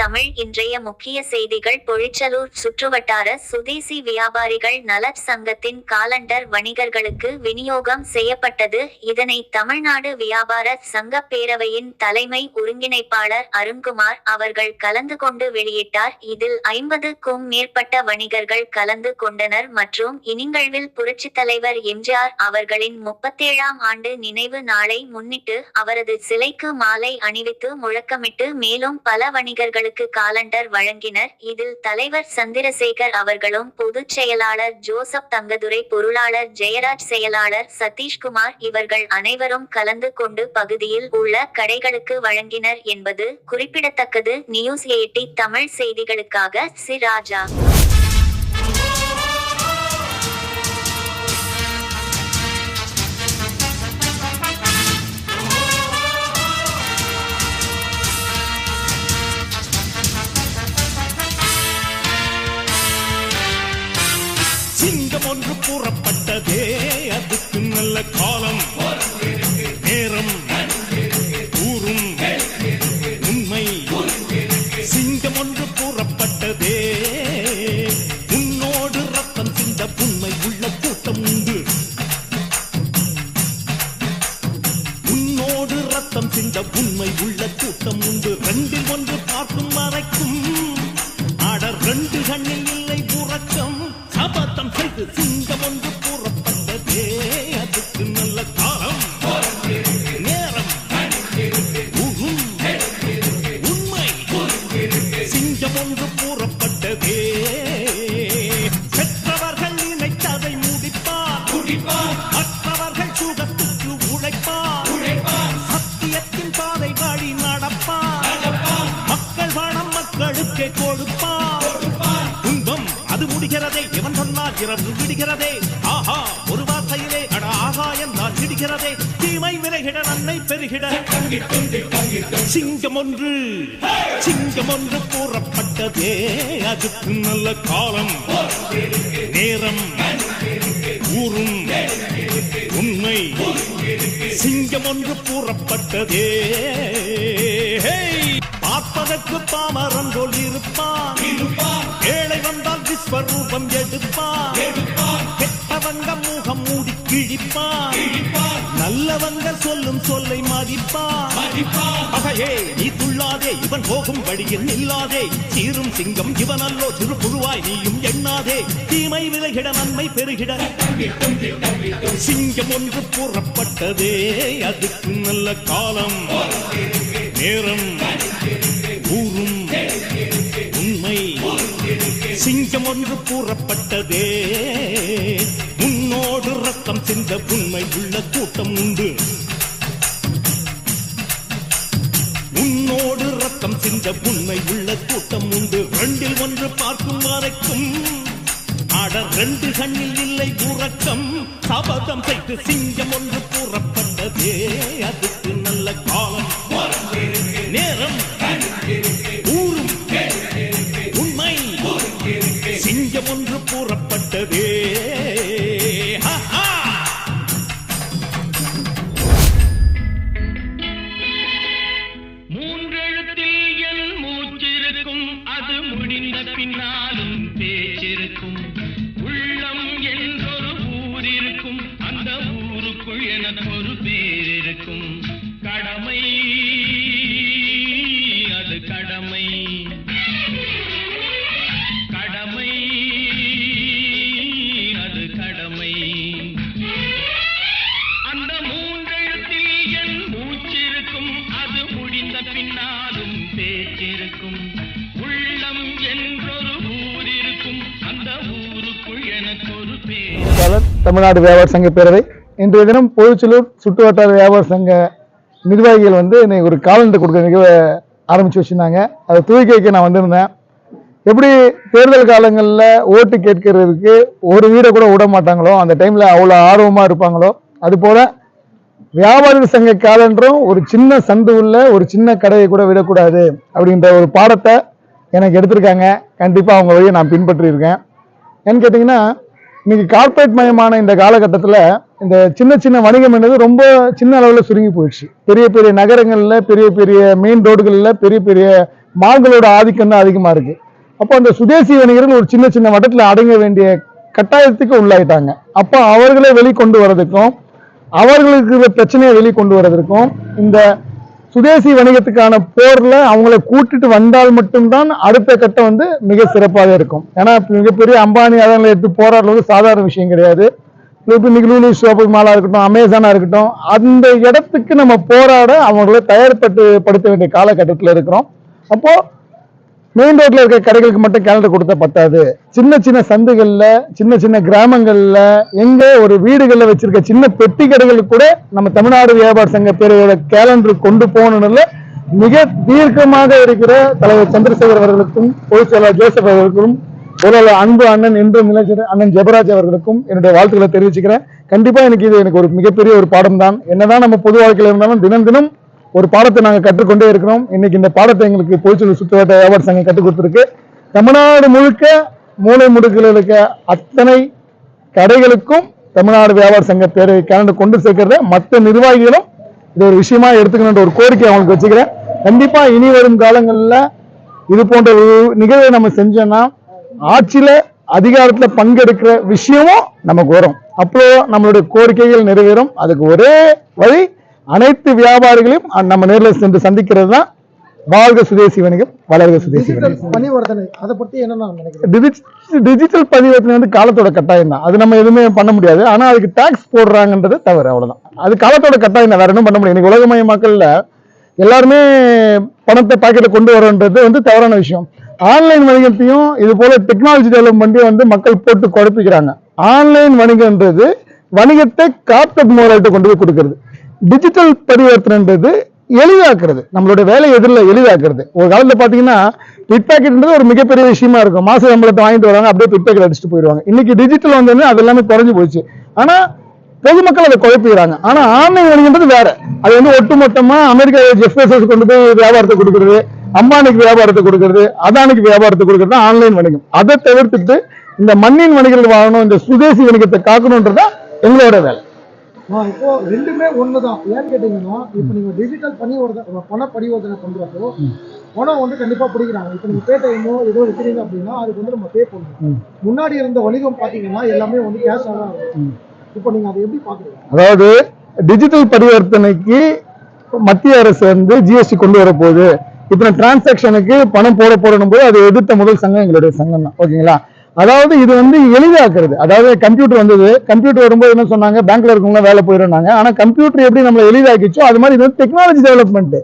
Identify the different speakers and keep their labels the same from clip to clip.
Speaker 1: தமிழ் இன்றைய முக்கிய செய்திகள். பொழிச்சலூர் சுற்றுவட்டார சுதேசி வியாபாரிகள் நலச் சங்கத்தின் காலண்டர் வணிகர்களுக்கு விநியோகம் செய்யப்பட்டது. இதனை தமிழ்நாடு வியாபார சங்க பேரவையின் தலைமை ஒருங்கிணைப்பாளர் அருண்குமார் அவர்கள் கலந்து கொண்டு வெளியிட்டார். இதில் ஐம்பதுக்கும் மேற்பட்ட வணிகர்கள் கலந்து கொண்டனர் மற்றும் இனிங்கழ்வில் புரட்சித் தலைவர் எம்ஜிஆர் அவர்களின் முப்பத்தேழாம் ஆண்டு நினைவு நாளை முன்னிட்டு அவரது சிலைக்கு மாலை அணிவித்து முழக்கமிட்டு மேலும் பல வணிகர்கள் அவர்களுக்கு காலண்டர் வழங்கினர். இதில் தலைவர் சந்திரசேகர் அவர்களும் பொதுச் செயலாளர் ஜோசப் தங்கதுரை பொருளாளர் ஜெயராஜ் செயலாளர் சதீஷ்குமார் இவர்கள் அனைவரும் கலந்து கொண்டு பகுதியில் உள்ள கடைகளுக்கு வழங்கினர் என்பது குறிப்பிடத்தக்கது. நியூஸ் எயிட்டி தமிழ் செய்திகளுக்காக சி. ராஜா.
Speaker 2: சிங்கம் ஒன்று கூறப்பட்டதே. அதுக்கு நல்ல காலம். நேரம். ஊரும். உண்மை. சிங்கம் ஒன்று கூறப்பட்டதே. உன்னோடு ரத்தம் சிந்த புண்மை உள்ள கூட்டம் உண்டு. உன்னோடு ரத்தம் சிந்த புண்மை உள்ள கூட்டம் உண்டு. ரெண்டில் ஒன்று பார்க்கும் மறைக்கும். ஆட ரெண்டு கண்ணில் இல்லை உறக்கம். சபதம் செய்து சிங்கம் ஒன்று கூறப்பட்டதே அதுக்கு நல்ல காலம். முடிகிறதே இவன் சொன்னால் இரவு விடுகிறதே. ஆஹா ஒரு வார்த்தையிலே அட ஆகா என்றால் விடுகிறதே. தீமை விலகிட நன்மை பெருகிட சிங்கம் ஒன்று சிங்கம் ஒன்று கூறப்பட்டதே. அதுக்கு நல்ல காலம். நேரம் ஊரும் உண்மை சிங்கம் ஒன்று கூறப்பட்டதே பார்ப்பதற்கு பாமரன் போல் இருப்பான். ஏழை வந்தால் விஸ்வரூபம் எடுப்பான். கெட்டவங்க முகம் மூடி கிழிப்பான். நல்லவங்க சொல்லும் சொல்லை மதிப்பான். பகையே நீ துள்ளாதே இவன் போகும் வழியில் நில்லாதே. சீரும் சிங்கம் இவன் அல்லோ சிறு புழுவாய் நீயும் எண்ணாதே தீமை விலகிட நன்மை பெருகிட. சிங்கம் ஒன்று கூறப்பட்டதே அதுக்கு நல்ல காலம். நேரம். ஊரும். உண்மை. சிங்கம் ஒன்று கூறப்பட்டதே முன்னோடு ரத்தம் சிந்த உண்மை உள்ள கூட்டம் உண்டு. உன்னோடு ரத்தம் சிந்த உண்மை உள்ள கூட்டம் உண்டு. ரெண்டில் ஒன்று பார்க்கும் வரைக்கும் ஆட ரெண்டு கண்ணில் இல்லை உறக்கம். சபதம் செய்து சிங்கம் ஒன்று கூறப்பட்டதே அதுக்கு நல்ல காலம். நேரம். ஊரும். உண்மை. சிங்கம் ஒன்று கூறப்பட்டதே
Speaker 3: ஊருக்குள் எனக்கு ஒரு பேர் இருக்கும். கடமை. அது கடமை. கடமை. அது கடமை. அந்த மூன்றெழுத்தில் என் மூச்சிருக்கும். அது முடிந்த பின்னாலும் பேச்சிருக்கும். உள்ளம் என்றொரு ஊர் இருக்கும் அந்த ஊருக்குள் எனக்கு ஒரு பேர்.
Speaker 4: தமிழ்நாடு வியாபார சங்க பேரவை இன்றைய தினம் பொதுச்சலூர் சுற்று வட்டார வியாபார சங்க நிர்வாகிகள் வந்து இன்னைக்கு ஒரு காலண்டர் கொடுக்குற நிகழ்வை ஆரம்பிச்சு வச்சிருந்தாங்க. அதை துவக்கி வைக்க நான் வந்திருந்தேன். எப்படி தேர்தல் காலங்களில் ஓட்டு கேட்கறதுக்கு ஒரு வீடை கூட விட மாட்டாங்களோ அந்த டைமில் அவ்வளோ ஆர்வமாக இருப்பாங்களோ அதுபோல் வியாபாரிகள் சங்க காலண்டரும் ஒரு சின்ன சந்து உள்ள ஒரு சின்ன கடையை கூட விடக்கூடாது அப்படின்ற ஒரு பாடத்தை எனக்கு எடுத்திருக்காங்க. கண்டிப்பாக அவங்க வழியை நான் பின்பற்றியிருக்கேன். ஏன்னு கேட்டிங்கன்னா இன்றைக்கி கார்ப்பரேட் மயமான இந்த காலகட்டத்தில் இந்த சின்ன சின்ன வணிகம் என்னது ரொம்ப சின்ன அளவில் சுருங்கி போயிடுச்சு. பெரிய பெரிய நகரங்களில் பெரிய பெரிய மெயின் ரோடுகளில் பெரிய பெரிய மால்களோட ஆதிக்கம் தான் அதிகமாக இருக்குது அப்போ அந்த சுதேசி வணிகர்கள் ஒரு சின்ன சின்ன வட்டத்தில் அடங்க வேண்டிய கட்டாயத்துக்கு உள்ளாயிட்டாங்க. அப்போ அவர்களை வெளிக்கொண்டு வர்றதுக்கும் அவர்களுக்கு இருக்கிற பிரச்சனையை வெளிக்கொண்டு வர்றதுக்கும் இந்த சுதேசி வணிகத்துக்கான போரில் அவங்கள கூட்டிட்டு வந்தால் மட்டும்தான் அடுத்த கட்டம் வந்து மிக சிறப்பாக இருக்கும். ஏன்னா மிகப்பெரிய அம்பானி அதங்களை எடுத்து போராடுறது சாதாரண விஷயம் கிடையாது. இப்போ இன்னைக்கு லூலு ஷாப்பிங் இருக்கட்டும் அமேசானாக இருக்கட்டும் அந்த இடத்துக்கு நம்ம போராட அவங்கள தயார்பட்டு படுத்த வேண்டிய காலகட்டத்தில் இருக்கிறோம். அப்போது மெயின் ரோட்டில் இருக்க கடைகளுக்கு மட்டும் கேலண்டர் கொடுத்தா பத்தாது. சின்ன சின்ன சந்துகளில் சின்ன சின்ன கிராமங்களில் எங்கே ஒரு வீடுகளில் வச்சிருக்க சின்ன பெட்டி கடைகளுக்கு கூட நம்ம தமிழ்நாடு வியாபார சங்க பேரோட கேலண்டர் கொண்டு போகணும்ல மிக தீர்க்கமாக இருக்கிற தலைவர் சந்திரசேகர் அவர்களுக்கும் பொதுச் செயலாளர் ஜோசப் அவர்களுக்கும் பொருளாளர் அன்பு அண்ணன் என்றும் நிலைச்சர் அண்ணன் ஜெபராஜ் அவர்களுக்கும் என்னுடைய வாழ்த்துக்களை தெரிவிச்சுக்கிறேன். கண்டிப்பாக எனக்கு இது எனக்கு ஒரு மிகப்பெரிய ஒரு பாடம் தான் என்னதான் நம்ம பொது வாழ்க்கையில் இருந்தாலும் தினம் தினம் ஒரு பாடத்தை நாங்கள் கற்றுக்கொண்டே இருக்கிறோம். இன்னைக்கு இந்த பாடத்தை எங்களுக்கு பொதுச்சொல் சுற்றுவட்ட வியாபார சங்கம் கற்றுக் கொடுத்துருக்கு. தமிழ்நாடு முழுக்க மூளை முடுக்கில் இருக்க அத்தனை கடைகளுக்கும் தமிழ்நாடு வியாபார சங்க பேரை கலந்து கொண்டு சேர்க்கிறத மற்ற நிர்வாகிகளும் இது ஒரு விஷயமா எடுத்துக்கணுன்ற ஒரு கோரிக்கை அவங்களுக்கு வச்சுக்கிறேன். கண்டிப்பா இனி வரும் காலங்களில் இது போன்ற ஒரு நிகழ்வை நம்ம செஞ்சோம்னா ஆட்சியில அதிகாரத்துல பங்கெடுக்கிற விஷயமும் நமக்கு வரும் அப்போ நம்மளுடைய கோரிக்கைகள் நிறைவேறும். அதுக்கு ஒரே வழி அனைத்து வியாபாரிகளையும் நம்ம நேரில் சென்று சந்திக்கிறது தான் வாழ்க சுதேசி வணிகம் வளர்க சுதேசி
Speaker 5: பணிவர்த்தனை அதை பத்தி என்ன நான் நினைக்கிறேன்?
Speaker 4: டிஜி- டிஜிட்டல் பதிவேற்றம் வந்து காலத்தோட கட்டாயம் தான். அது நம்ம எதுவுமே பண்ண முடியாது. ஆனா அதுக்கு டாக்ஸ் போடுறாங்கன்றது தவறு அவ்வளவுதான். அது காலத்தோட கட்டாயம் தான். வேற என்ன பண்ண முடியும் இன்னைக்கு உலகமய மக்கள்ல எல்லாருமே பணத்தை பாக்கெட்ல கொண்டு வரன்றது வந்து தவறான விஷயம். ஆன்லைன் வணிகத்தையும் இது போல டெக்னாலஜி டெவலப்மெண்ட்டையும் வந்து மக்கள் போட்டு குழப்பிக்கிறாங்க. ஆன்லைன் வணிகம்ன்றது வணிகத்தை கார்பரேட் முதலாளிட்ட கொண்டு போய் கொடுக்கறது. டிஜிட்டல் பரிவர்த்தனைன்றது எளிதாக்குறது. நம்மளோட வேலையை எதிரில் எளிதாக்குறது. ஒரு காலத்தில் பார்த்தீங்கன்னா பிட் ஒரு மிகப்பெரிய விஷயமா இருக்கும். மாச சம்பளத்தை வாங்கிட்டு வராங்க அப்படியே பிட் அடிச்சுட்டு போயிடுவாங்க. இன்னைக்கு டிஜிட்டல் வந்தோடனே அது எல்லாமே குறைஞ்சு போச்சு. ஆனால் பொதுமக்கள் அதை குழப்பிக்கிறாங்க. ஆனா ஆன்லைன் வணிகன்றது வேற. அது வந்து ஒட்டுமொத்தமா அமெரிக்கா ஜெஃப் பெசோஸ் கொண்டு போய் வியாபாரத்தை கொடுக்கறது அம்பானிக்கு வியாபாரத்தை கொடுக்கறது அதானிக்கு வியாபாரத்தை கொடுக்கறது ஆன்லைன் வணிகம். அதை தவிர்த்துட்டு இந்த மண்ணின் வணிகர்கள் வாழணும் இந்த சுதேசி வணிகத்தை காக்கணுன்றதுதான் எங்களோட வேலை.
Speaker 5: இப்போ ரெண்டுமே ஒண்ணுதான். ஏன்னு கேட்டீங்கன்னா இப்போ நீங்க டிஜிட்டல் பணிவர்த்தனை பண பரிவர்த்தனை பண்றப்போ பணம் வந்து கண்டிப்பா பிடிக்கிறாங்க. இப்போ நீங்க பே டைமோ ஏதோ வைக்கிறீங்க அப்படின்னா அதுக்கு வந்து நம்ம பே பண்ணணும். முன்னாடி இருந்த வணிகம் பாத்தீங்கன்னா எல்லாமே வந்து கேஷாக தான் இருக்கும். இப்போ நீங்க அதை எப்படி பாக்குறீங்க
Speaker 4: அதாவது டிஜிட்டல் பரிவர்த்தனைக்கு மத்திய அரசு வந்து ஜிஎஸ்டி கொண்டு வர போகுது. இத்தனை டிரான்சாக்ஷனுக்கு பணம் போட போடணும் போது அதை எதிர்த்த முதல் சங்கம் எங்களுடைய சங்கம் தான். ஓகேங்களா அதாவது இது வந்து எளிதாக்குறது. அதாவது கம்ப்யூட்டர் வந்தது. கம்ப்யூட்டர் வரும்போது என்ன சொன்னாங்க? பேங்க்ல இருக்கவங்க வேலை போயிடுறாங்க ஆனா கம்ப்யூட்டர் எப்படி நம்மளை எளிதாக்கிச்சோ அது மாதிரி இது வந்து டெக்னாலஜி டெவலப்மெண்ட்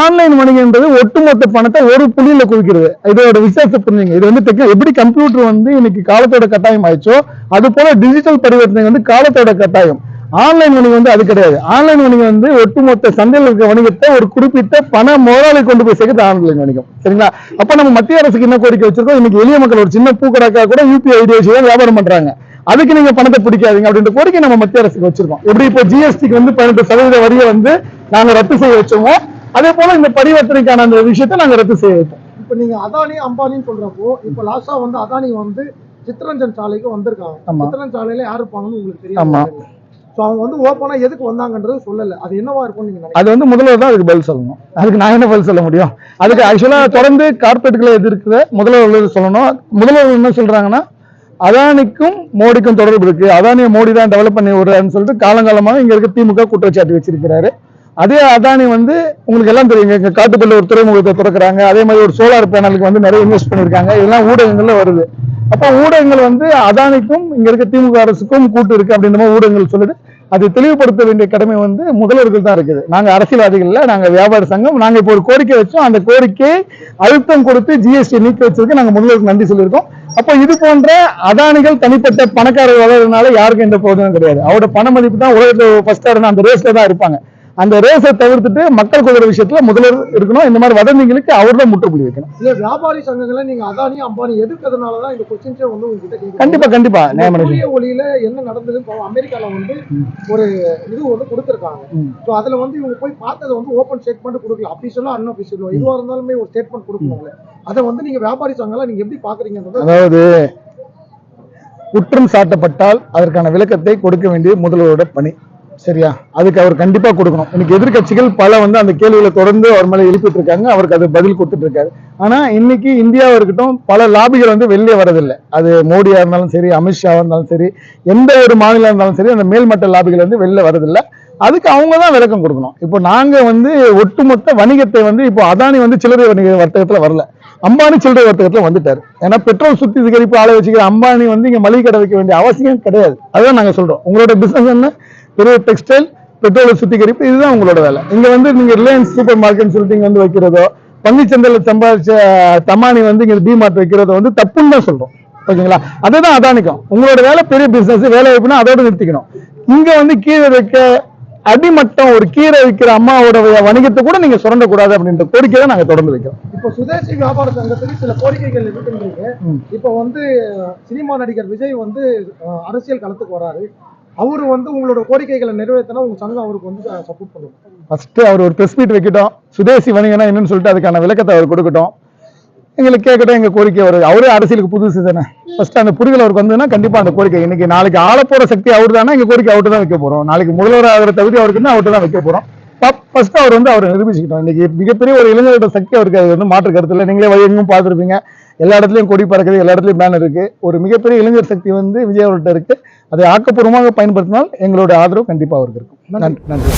Speaker 4: ஆன்லைன் வணிகன்றது ஒட்டுமொத்த பணத்தை ஒரு புள்ளியில குவிக்கிறது. இதோட விசேஷத்தை புரிஞ்சுங்க. இது வந்து டெக்னா எப்படி கம்ப்யூட்டர் வந்து இன்னைக்கு காலத்தோட கட்டாயம் ஆயிடுச்சோ அது போல டிஜிட்டல் பரிவர்த்தனை வந்து காலத்தோட கட்டாயம். ஆன்லைன் வணிகம் வந்து அது கிடையாது. ஆன்லைன் வணிகம் வந்து ஒட்டுமொத்த சந்தையில் இருக்க வணிகத்தை ஒரு குறிப்பிட்ட பண முதலாளி கொண்டு போய் சேர்க்கிறது ஆன்லைன் வணிகம். சரிங்களா? அப்ப நம்ம மத்திய அரசுக்கு என்ன கோரிக்கை வச்சிருக்கோம்? இன்னைக்கு எளிய மக்கள் ஒரு சின்ன பூக்கடைக்கா கூட யூபிஐ ஐடி வச்சு தான் வியாபாரம் பண்றாங்க. அதுக்கு நீங்க பணத்தை பிடிக்காதீங்க அப்படின்ற கோரிக்கை நம்ம மத்திய அரசுக்கு வச்சிருக்கோம். எப்படி இப்போ ஜிஎஸ்டிக்கு வந்து பதினெட்டு சதவீத வரியை வந்து நாங்க ரத்து செய்ய வச்சோமோ அதே போல இந்த பரிவர்த்தனைக்கான அந்த விஷயத்தை நாங்க ரத்து செய்ய வைப்போம்.
Speaker 5: இப்போ நீங்க அதானி அம்பானின்னு சொல்றப்போ இப்போ லாஸ்டா வந்து அதானி வந்து சித்திரஞ்சன் சாலைக்கு வந்திருக்காங்க. சித்திரஞ்சன் சாலையில யார் இருப்பாங்கன்னு உங்களுக்கு. தெரியும் ஸோ அவங்க வந்து ஓப்பனா எதுக்கு வந்தாங்கன்றது சொல்லல. அது என்னவா இருக்கும்னு நீங்க நினைக்கிறீங்க?
Speaker 4: அது வந்து முதல்வர் தான் அதுக்கு பதில் சொல்லணும். அதுக்கு நான் என்ன பதில் சொல்ல முடியும்? அதுக்கு ஆக்சுவலா தொடர்ந்து கார்பரேட்டுகளை எதிர்க்கிற முதல்வர்கள் சொல்லணும். முதல்வர்கள் என்ன சொல்றாங்கன்னா அதானிக்கும் மோடிக்கும் தொடர்பு இருக்கு. அதானியை மோடி தான் டெவலப் பண்ணி விடுறாருன்னு சொல்லிட்டு காலங்காலமாக இங்க இருக்க திமுக குற்றச்சாட்டு வச்சிருக்கிறாரு. அதே அதானி வந்து உங்களுக்கு எல்லாம் தெரியுங்க இங்க காட்டுப்பள்ளி ஒரு துறைமுகத்தை திறக்கிறாங்க. அதே மாதிரி ஒரு சோலார் பேனலுக்கு வந்து நிறைய இன்வெஸ்ட் பண்ணிருக்காங்க இதெல்லாம் ஊடகங்கள்ல வருது. அப்போ ஊடகங்கள் வந்து அதானிக்கும் இங்க இருக்க திமுக அரசுக்கும் கூட்டு இருக்கு அப்படின்ற மாதிரி ஊடகங்கள் சொல்லுது. அதை தெளிவுபடுத்த வேண்டிய கடமை வந்து முதல்வர்கள் தான் இருக்குது. நாங்க அரசியல்வாதிகள்ல இல்ல நாங்க வியாபார சங்கம். நாங்க இப்போ ஒரு கோரிக்கை வச்சோம். அந்த கோரிக்கையை அழுத்தம் கொடுத்து ஜிஎஸ்டி நீக்கி வச்சதுக்கு நாங்க முதல்வருக்கு நன்றி சொல்லியிருக்கோம். அப்போ இது போன்ற அதானிகள் தனிப்பட்ட பணக்காரர் வளர்றதுனால யாருக்கும் எந்த போதும் கிடையாது. அவரோட பண மதிப்பு தான் உலகத்துல ஃபர்ஸ்டா இருந்தா அந்த ரேஸ்ல தான் இருப்பாங்க. அந்த ரேஸை தவிர்த்துட்டு மக்கள் குதிரை விஷயத்துல முதல்வர் இருக்கணும். இந்த மாதிரி வதந்திகளுக்கு அவர் தான் முற்றுப்புள்ளி வைக்கணும்.
Speaker 5: இல்ல வியாபாரி சங்கங்களை நீங்க அதானி அம்பானி எதுக்குறதுனால தான் இந்த கொஸ்டின்ஸே வந்து உங்ககிட்ட
Speaker 4: கண்டிப்பா கண்டிப்பா.
Speaker 5: சூரிய ஒளியில என்ன நடந்தது அமெரிக்கால வந்து ஒரு இது வந்து கொடுத்துருக்காங்க. ஸோ அதுல வந்து இவங்க போய் பார்த்ததை வந்து ஓப்பன் ஸ்டேட்மெண்ட் கொடுக்கல. அபிஷியலோ அன்அபிஷியலோ இதுவா இருந்தாலுமே ஒரு ஸ்டேட்மெண்ட் கொடுக்கணும்ல. அதை வந்து நீங்க வியாபாரி சங்கம்லாம் நீங்க எப்படி பாக்குறீங்கன்றது
Speaker 4: அதாவது குற்றம் சாட்டப்பட்டால் அதற்கான விளக்கத்தை கொடுக்க வேண்டிய முதல்வரோட பணி. சரியா? அதுக்கு அவர் கண்டிப்பா கொடுக்கணும். இன்னைக்கு எதிர்க்கட்சிகள் பல வந்து அந்த கேள்விகளை தொடர்ந்து அவர் மேலே எழுப்பிட்டு இருக்காங்க அவருக்கு அது பதில் கொடுத்துட்டு இருக்காரு ஆனா இன்னைக்கு இந்தியாவை இருக்கட்டும் பல லாபிகள் வந்து வெளியே வரதில்லை. அது மோடியா இருந்தாலும் சரி அமித்ஷாவா இருந்தாலும் சரி எந்த ஒரு மாநிலம் இருந்தாலும் சரி அந்த மேல்மட்ட லாபிகள் வந்து வெளில வரதில்லை. அதுக்கு அவங்க தான் விளக்கம் கொடுக்கணும். இப்போ நாங்க வந்து ஒட்டுமொத்த வணிகத்தை வந்து இப்போ அதானி வந்து சில்லறை வணிக வர்த்தகத்துல வரல. அம்பானி சில்லறை வர்த்தகத்துல வந்துட்டாரு. ஏன்னா பெட்ரோல் சுத்திகரிப்பு ஆளை வச்சுக்கிற அம்பானி வந்து இங்க மளிகை கடை வைக்க வேண்டிய அவசியம் கிடையாது. அதுதான் நாங்க சொல்றோம். உங்களோட பிசினஸ் என்ன? பெரிய டெக்ஸ்டைல் பெட்ரோல் சுத்திகரிப்பு இதுதான் உங்களோட வேலை. இங்க வந்து நீங்க ரிலையன்ஸ் சூப்பர் மார்க்கெட் சொல்லிட்டு இங்க வந்து வைக்கிறதோ பங்குச்சந்தையில் சம்பாதிச்ச தமானி வந்து இங்க டிமார்ட் வைக்கிறதோ வந்து தப்புன்னு தான் சொல்றோம். ஓகேங்களா? அதுதான் அதானிக்கும். உங்களோட வேலை பெரிய பிசினஸ் வேலை வாய்ப்புனா அதோட நிறுத்திக்கணும். இங்க வந்து கீழே வைக்க அடிமட்டம் ஒரு கீரை விற்கிற அம்மாவோட வணிகத்தை கூட நீங்க சுரண்டக்கூடாது அப்படின்ற கோரிக்கை தான் நாங்க தொடர்ந்து வைக்கிறோம்.
Speaker 5: இப்போ சுதேசி வியாபார சங்கத்துக்கு சில கோரிக்கைகள்
Speaker 4: ம்.
Speaker 5: இப்போ வந்து சினிமா நடிகர் விஜய் வந்து அரசியல் களத்துக்கு வராரு. அவர் வந்து உங்களோட கோரிக்கைகளை நிறைவேற்றினா உங்க சங்கம் அவருக்கு வந்து சப்போர்ட் பண்ணுவோம்
Speaker 4: ஃபர்ஸ்ட் அவர் ஒரு பிரஸ் மீட் வைக்கட்டும். சுதேசி வணிகனா என்னன்னு சொல்லிட்டு அதுக்கான விளக்கத்தை அவர் கொடுக்கட்டும். எங்களுக்கு கேட்கட்டும் எங்க கோரிக்கை அவர். அவரே அரசியலுக்கு புதுசு தானே. ஃபர்ஸ்ட் அந்த புரிதல் அவருக்கு வந்ததுன்னா கண்டிப்பா அந்த கோரிக்கை. இன்னைக்கு நாளைக்கு ஆள போற சக்தி அவர் தானே எங்க கோரிக்கை அவர்கிட்ட தான் வைக்க போறோம். நாளைக்கு முதல்வர் ஆகிற தகுதி அவருக்கு தான் அவர்கிட்ட தான் வைக்க போறோம். ஃபர்ஸ்ட் அவர் வந்து அவர் நிரூபிச்சுக்கிட்டோம். இன்னைக்கு மிகப்பெரிய ஒரு இளைஞர்களோட சக்தி அவருக்கு அது வந்து மாற்று கருத்துல நீங்களே வழி எங்கும் பார்த்துருப்பீங்க. எல்லா இடத்துலையும் கொடி பறக்குது எல்லா இடத்துலையும் பேனர் இருக்குது ஒரு மிகப்பெரிய இளைஞர் சக்தி வந்து விஜய் அவர்கிட்ட இருக்கு. அதை ஆக்கப்பூர்வமாக பயன்படுத்தினால் எங்களோட ஆதரவு கண்டிப்பாக அவருக்கு இருக்கும். நன்றி. நன்றி.